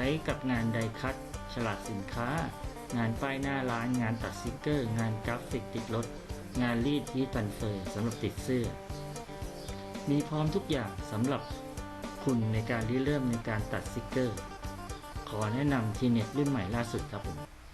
ช้กับงานไดคัตฉลากสินค้า งานป้ายหน้าร้าน งานตัดสติกเกอร์ งานกราฟิกติดรถ งานรีดที่ตันเฟอร์สำหรับติดเสื้อ มีพร้อมทุกอย่างสำหรับคุณในการริเริ่มในการตัดสติกเกอร์ ขอแนะนำทีเน็ตรุ่นใหม่ล่าสุดครับผม